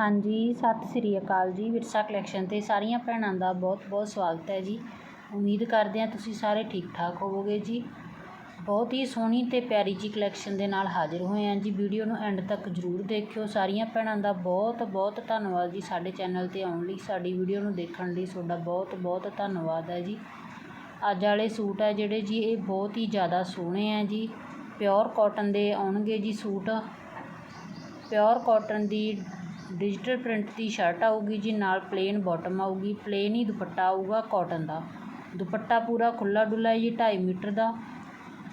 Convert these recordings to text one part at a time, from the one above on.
ਹਾਂਜੀ, ਸਤਿ ਸ੍ਰੀ ਅਕਾਲ ਜੀ। ਵਿਰਸਾ ਕਲੈਕਸ਼ਨ 'ਤੇ ਸਾਰੀਆਂ ਭੈਣਾਂ ਦਾ ਬਹੁਤ ਬਹੁਤ ਸਵਾਗਤ ਹੈ ਜੀ। ਉਮੀਦ ਕਰਦੇ ਹਾਂ ਤੁਸੀਂ ਸਾਰੇ ਠੀਕ ਠਾਕ ਹੋਵੋਗੇ ਜੀ। ਬਹੁਤ ਹੀ ਸੋਹਣੀ ਅਤੇ ਪਿਆਰੀ ਜੀ ਕਲੈਕਸ਼ਨ ਦੇ ਨਾਲ ਹਾਜ਼ਰ ਹੋਏ ਹਾਂ ਜੀ। ਵੀਡੀਓ ਨੂੰ ਐਂਡ ਤੱਕ ਜ਼ਰੂਰ ਦੇਖਿਓ। ਸਾਰੀਆਂ ਭੈਣਾਂ ਦਾ ਬਹੁਤ ਬਹੁਤ ਧੰਨਵਾਦ ਜੀ ਸਾਡੇ ਚੈਨਲ 'ਤੇ ਆਉਣ ਲਈ, ਸਾਡੀ ਵੀਡੀਓ ਨੂੰ ਦੇਖਣ ਲਈ। ਤੁਹਾਡਾ ਬਹੁਤ ਬਹੁਤ ਧੰਨਵਾਦ ਹੈ ਜੀ। ਅੱਜ ਵਾਲੇ ਸੂਟ ਹੈ ਜਿਹੜੇ ਜੀ, ਇਹ ਬਹੁਤ ਹੀ ਜ਼ਿਆਦਾ ਸੋਹਣੇ ਹੈ ਜੀ। ਪਿਓਰ ਕਾਟਨ ਦੇ ਆਉਣਗੇ ਜੀ ਸੂਟ। ਪਿਓਰ ਕਾਟਨ ਦੀ ਡਿਜੀਟਲ ਪ੍ਰਿੰਟ ਦੀ ਸ਼ਰਟ ਆਊਗੀ ਜੀ, ਨਾਲ ਪਲੇਨ ਬਾਟਮ ਆਊਗੀ ਪਲੇਨ ਹੀ ਦੁਪੱਟਾ ਆਊਗਾ ਕਾਟਨ ਦਾ। ਦੁਪੱਟਾ ਪੂਰਾ ਖੁੱਲਾ ਡੁੱਲਾ ਜੀ 2.5 ਮੀਟਰ ਦਾ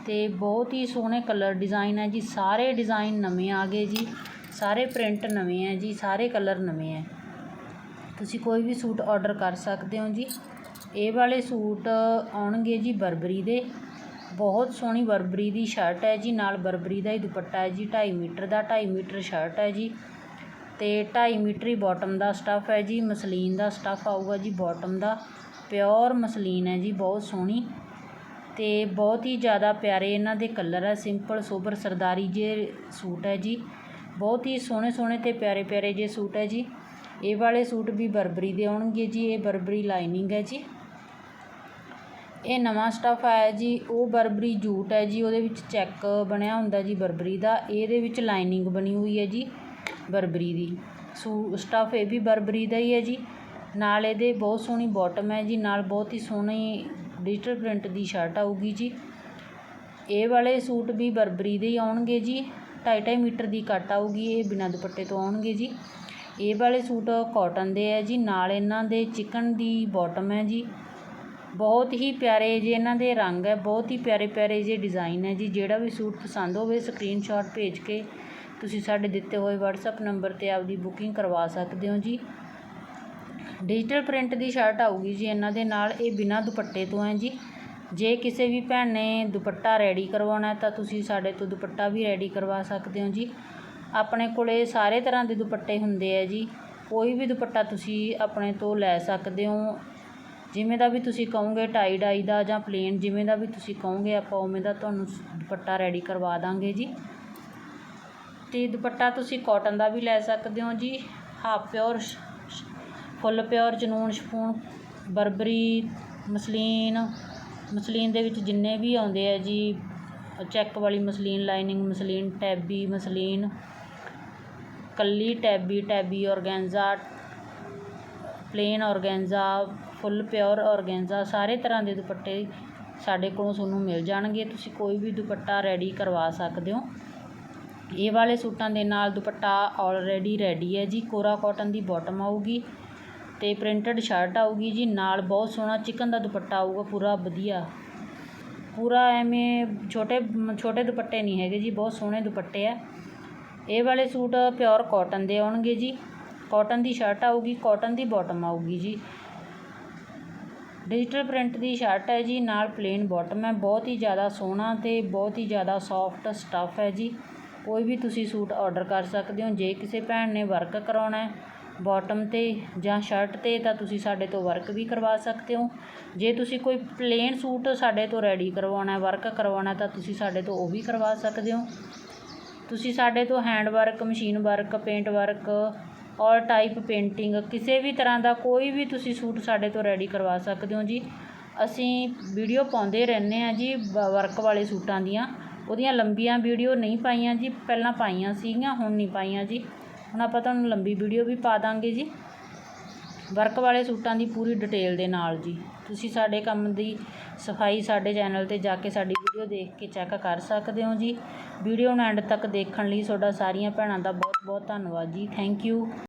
ਤੇ ਬਹੁਤ ਹੀ ਸੋਹਣੇ ਕਲਰ ਡਿਜ਼ਾਈਨ ਹੈ ਜੀ, ਸਾਰੇ ਡਿਜ਼ਾਈਨ ਨਵੇਂ ਆ ਗਏ ਜੀ, ਸਾਰੇ ਪ੍ਰਿੰਟ ਨਵੇਂ ਹੈ ਜੀ, ਸਾਰੇ ਕਲਰ ਨਵੇਂ ਹੈ। ਤੁਸੀਂ ਕੋਈ ਵੀ ਸੂਟ ਆਰਡਰ ਕਰ ਸਕਦੇ ਹੋ ਜੀ। ਇਹ ਵਾਲੇ ਸੂਟ ਆਉਣਗੇ ਜੀ ਬਰਬਰੀ ਦੇ। ਬਹੁਤ ਸੋਹਣੀ ਬਰਬਰੀ ਦੀ ਸ਼ਰਟ ਹੈ ਜੀ, ਨਾਲ ਬਰਬਰੀ ਦਾ ਹੀ ਦੁਪੱਟਾ ਹੈ ਜੀ 2.5 ਮੀਟਰ ਦਾ 2.5 ਮੀਟਰ ਸ਼ਰਟ ਹੈ ਜੀ। ਤੇ 2.5 ਮੀਟਰ ਹੀ ਬਾਟਮ ਦਾ ਸਟੱਫ ਹੈ ਜੀ, ਮਸਲੀਨ ਦਾ ਸਟੱਫ ਆਊਗਾ ਜੀ ਬਾਟਮ ਦਾ। ਪਿਓਰ ਮਸਲੀਨ ਹੈ ਜੀ, ਬਹੁਤ ਸੋਹਣੀ। ਤੇ ਬਹੁਤ ਹੀ ਜ਼ਿਆਦਾ ਪਿਆਰੇ ਇਹਨਾਂ ਦੇ ਕਲਰ ਹੈ ਸਿੰਪਲ ਸੋਬਰ ਸਰਦਾਰੀ ਜੇ ਸੂਟ ਹੈ ਜੀ। ਬਹੁਤ ਹੀ ਸੋਹਣੇ ਸੋਹਣੇ ਤੇ ਪਿਆਰੇ ਪਿਆਰੇ ਜੇ ਸੂਟ ਹੈ ਜੀ। ਇਹ ਵਾਲੇ ਸੂਟ ਵੀ ਬਰਬਰੀ ਦੇ ਆਉਣਗੇ ਜੀ, ਇਹ ਬਰਬਰੀ ਲਾਈਨਿੰਗ ਹੈ ਜੀ। ਇਹ ਨਵਾਂ ਸਟੱਫ ਆਇਆ ਜੀ, ਉਹ ਬਰਬਰੀ ਜੂਟ ਹੈ ਜੀ, ਉਹਦੇ ਵਿੱਚ ਚੈੱਕ ਬਣਿਆ ਹੁੰਦਾ ਜੀ ਬਰਬਰੀ ਦਾ। ਇਹਦੇ ਵਿੱਚ ਲਾਈਨਿੰਗ ਬਣੀ ਹੋਈ ਹੈ ਜੀ। ਬਰਬਰੀ ਦੀ। ਸੂ ਸਟੱਫ ਇਹ ਵੀ ਬਰਬਰੀ ਦਾ ਹੀ ਹੈ ਜੀ। ਨਾਲ ਇਹਦੇ ਬਹੁਤ ਸੋਹਣੀ ਬਾਟਮ ਹੈ ਜੀ। ਨਾਲ ਬਹੁਤ ਹੀ ਸੋਹਣੀ ਡਿਜੀਟਲ ਪ੍ਰਿੰਟ ਦੀ ਸ਼ਰਟ ਆਊਗੀ ਜੀ। ਇਹ ਵਾਲੇ ਸੂਟ ਵੀ ਬਰਬਰੀ ਦੇ ਹੀ ਆਉਣਗੇ ਜੀ। 2.5 ਮੀਟਰ ਦੀ ਕੱਟ ਆਊਗੀ ਇਹ, ਬਿਨਾਂ ਦੁਪੱਟੇ ਤੋਂ ਆਉਣਗੇ ਜੀ। ਇਹ ਵਾਲੇ ਸੂਟ ਕਾਟਨ ਦੇ ਹੈ ਜੀ। ਨਾਲ ਇਹਨਾਂ ਦੇ ਚਿਕਨ ਦੀ ਬਾਟਮ ਹੈ ਜੀ। ਬਹੁਤ ਹੀ ਪਿਆਰੇ ਜੇ ਇਹਨਾਂ ਦੇ ਰੰਗ ਹੈ। ਬਹੁਤ ਹੀ ਪਿਆਰੇ ਪਿਆਰੇ ਜੇ ਡਿਜ਼ਾਈਨ ਹੈ ਜੀ। ਜਿਹੜਾ ਵੀ ਸੂਟ ਪਸੰਦ ਹੋਵੇ ਸਕਰੀਨਸ਼ਾਟ ਭੇਜ ਕੇ ਤੁਸੀਂ ਸਾਡੇ ਦਿੱਤੇ ਹੋਏ ਵਟਸਐਪ ਨੰਬਰ 'ਤੇ ਆਪਦੀ ਬੁਕਿੰਗ ਕਰਵਾ ਸਕਦੇ ਹੋ ਜੀ। ਡਿਜੀਟਲ ਪ੍ਰਿੰਟ ਦੀ ਸ਼ਰਟ ਆਊਗੀ ਜੀ ਇਹਨਾਂ ਦੇ ਨਾਲ, ਇਹ ਬਿਨਾਂ ਦੁਪੱਟੇ ਤੋਂ ਹੈ ਜੀ। ਜੇ ਕਿਸੇ ਵੀ ਭੈਣ ਨੇ ਦੁਪੱਟਾ ਰੈਡੀ ਕਰਵਾਉਣਾ ਤਾਂ ਤੁਸੀਂ ਸਾਡੇ ਤੋਂ ਦੁਪੱਟਾ ਵੀ ਰੈਡੀ ਕਰਵਾ ਸਕਦੇ ਹੋ ਜੀ। ਆਪਣੇ ਕੋਲੇ ਸਾਰੇ ਤਰ੍ਹਾਂ ਦੇ ਦੁਪੱਟੇ ਹੁੰਦੇ ਆ ਜੀ। ਕੋਈ ਵੀ ਦੁਪੱਟਾ ਤੁਸੀਂ ਆਪਣੇ ਤੋਂ ਲੈ ਸਕਦੇ ਹੋ। ਜਿਵੇਂ ਦਾ ਵੀ ਤੁਸੀਂ ਕਹੋਗੇ ਟਾਈ ਡਾਈ ਦਾ ਜਾਂ ਪਲੇਨ ਜਿਵੇਂ ਦਾ ਵੀ ਤੁਸੀਂ ਕਹੋਗੇ ਆਪਾਂ ਉਵੇਂ ਦਾ ਤੁਹਾਨੂੰ ਦੁਪੱਟਾ ਰੈਡੀ ਕਰਵਾ ਦਾਂਗੇ ਜੀ। ਤੇ ਦੁਪੱਟਾ ਤੁਸੀਂ ਕਾਟਨ ਦਾ ਵੀ ਲੈ ਸਕਦੇ ਹੋ ਜੀ। ਹਾਫ ਪਿਓਰ ਫੁੱਲ ਪਿਓਰ ਜਨੂਨ, ਸ਼ਫੂਨ, ਬਰਬਰੀ, ਮਸਲੀਨ ਮਸਲੀਨ ਦੇ ਵਿੱਚ ਜਿੰਨੇ ਵੀ ਆਉਂਦੇ ਆ ਜੀ ਚੈੱਕ ਵਾਲੀ muslin lining muslin, tabby muslin, ਕੱਲੀ tabby tabby organza plain organza full pure organza, ਸਾਰੇ ਤਰ੍ਹਾਂ ਦੇ ਦੁਪੱਟੇ ਸਾਡੇ ਕੋਲੋਂ ਤੁਹਾਨੂੰ ਮਿਲ ਜਾਣਗੇ। ਤੁਸੀਂ ਕੋਈ ਵੀ ਦੁਪੱਟਾ ਰੈਡੀ ਕਰਵਾ ਸਕਦੇ ਹੋ। ਇਹ ਵਾਲੇ ਸੂਟਾਂ ਦੇ ਨਾਲ ਦੁਪੱਟਾ ਆਲਰੇਡੀ ਰੈਡੀ ਹੈ ਜੀ। ਕੋਰਾ ਕਾਟਨ ਦੀ ਬਾਟਮ ਆਊਗੀ ਤੇ ਪ੍ਰਿੰਟਡ ਸ਼ਰਟ ਆਊਗੀ ਜੀ। ਨਾਲ ਬਹੁਤ ਸੋਹਣਾ ਚਿਕਨ ਦਾ ਦੁਪੱਟਾ ਆਊਗਾ, ਪੂਰਾ ਵਧੀਆ। ਪੂਰਾ ਐਵੇਂ ਛੋਟੇ ਛੋਟੇ ਦੁਪੱਟੇ ਨਹੀਂ ਹੈਗੇ ਜੀ, ਬਹੁਤ ਸੋਹਣੇ ਦੁਪੱਟੇ ਆ। ਇਹ ਵਾਲੇ ਸੂਟ ਪਿਓਰ ਕਾਟਨ ਦੇ ਆਉਣਗੇ ਜੀ। ਕਾਟਨ ਦੀ ਸ਼ਰਟ ਆਊਗੀ ਕਾਟਨ ਦੀ ਬਾਟਮ ਆਊਗੀ ਜੀ। ਡਿਜੀਟਲ ਪ੍ਰਿੰਟ ਦੀ ਸ਼ਰਟ ਹੈ ਜੀ, ਨਾਲ ਪਲੇਨ ਬਾਟਮ ਹੈ। ਬਹੁਤ ਹੀ ਜ਼ਿਆਦਾ ਸੋਹਣਾ ਤੇ ਬਹੁਤ ਹੀ ਜ਼ਿਆਦਾ ਸੌਫਟ ਸਟੱਫ ਹੈ ਜੀ। ਕੋਈ ਵੀ ਤੁਸੀਂ ਸੂਟ ਔਡਰ ਕਰ ਸਕਦੇ ਹੋ, ਜੇ ਕਿਸੇ ਭੈਣ ਨੇ ਵਰਕ ਕਰਾਉਣਾ ਬੋਟਮ 'ਤੇ ਜਾਂ ਸ਼ਰਟ 'ਤੇ, ਤਾਂ ਤੁਸੀਂ ਸਾਡੇ ਤੋਂ ਵਰਕ ਵੀ ਕਰਵਾ ਸਕਦੇ ਹੋ। ਜੇ ਤੁਸੀਂ ਕੋਈ ਪਲੇਨ ਸੂਟ ਸਾਡੇ ਤੋਂ ਰੈਡੀ ਕਰਵਾਉਣਾ ਵਰਕ ਕਰਵਾਉਣਾ ਤਾਂ ਤੁਸੀਂ ਸਾਡੇ ਤੋਂ ਉਹ ਵੀ ਕਰਵਾ ਸਕਦੇ ਹੋ। ਤੁਸੀਂ ਸਾਡੇ ਤੋਂ hand work machine work paint work ਔਰ ਟਾਈਪ ਪੇਂਟਿੰਗ ਕਿਸੇ ਵੀ ਤਰ੍ਹਾਂ ਦਾ ਕੋਈ ਵੀ ਤੁਸੀਂ ਸੂਟ ਸਾਡੇ ਤੋਂ ਰੈਡੀ ਕਰਵਾ ਸਕਦੇ ਹੋ ਜੀ। ਅਸੀਂ ਵੀਡੀਓ ਪਾਉਂਦੇ ਰਹਿੰਦੇ ਆ ਜੀ ਵਰਕ ਵਾਲੇ ਸੂਟਾਂ ਦੀਆਂ। ਉਹਦੀਆਂ ਲੰਬੀਆਂ ਵੀਡੀਓ ਨਹੀਂ ਪਾਈਆਂ ਜੀ, ਪਹਿਲਾਂ ਪਾਈਆਂ ਸੀਗੀਆਂ, ਹੁਣ ਨਹੀਂ ਪਾਈਆਂ ਜੀ। ਹੁਣ ਆਪਾਂ ਤੁਹਾਨੂੰ ਲੰਬੀ ਵੀਡੀਓ ਵੀ ਪਾ ਦਾਂਗੇ ਜੀ। ਵਰਕ ਵਾਲੇ ਸੂਟਾਂ ਦੀ ਪੂਰੀ ਡਿਟੇਲ ਦੇ ਨਾਲ ਜੀ। ਤੁਸੀਂ ਸਾਡੇ ਕੰਮ ਦੀ ਸਫ਼ਾਈ ਸਾਡੇ ਚੈਨਲ 'ਤੇ ਜਾ ਕੇ ਸਾਡੀ ਵੀਡੀਓ ਦੇਖ ਕੇ ਚੈੱਕ ਕਰ ਸਕਦੇ ਹੋ ਜੀ। ਵੀਡੀਓ ਨੂੰ ਐਂਡ ਤੱਕ ਦੇਖਣ ਲਈ ਤੁਹਾਡਾ ਸਾਰੀਆਂ ਭੈਣਾਂ ਦਾ ਬਹੁਤ ਬਹੁਤ ਧੰਨਵਾਦ ਜੀ। Thank you.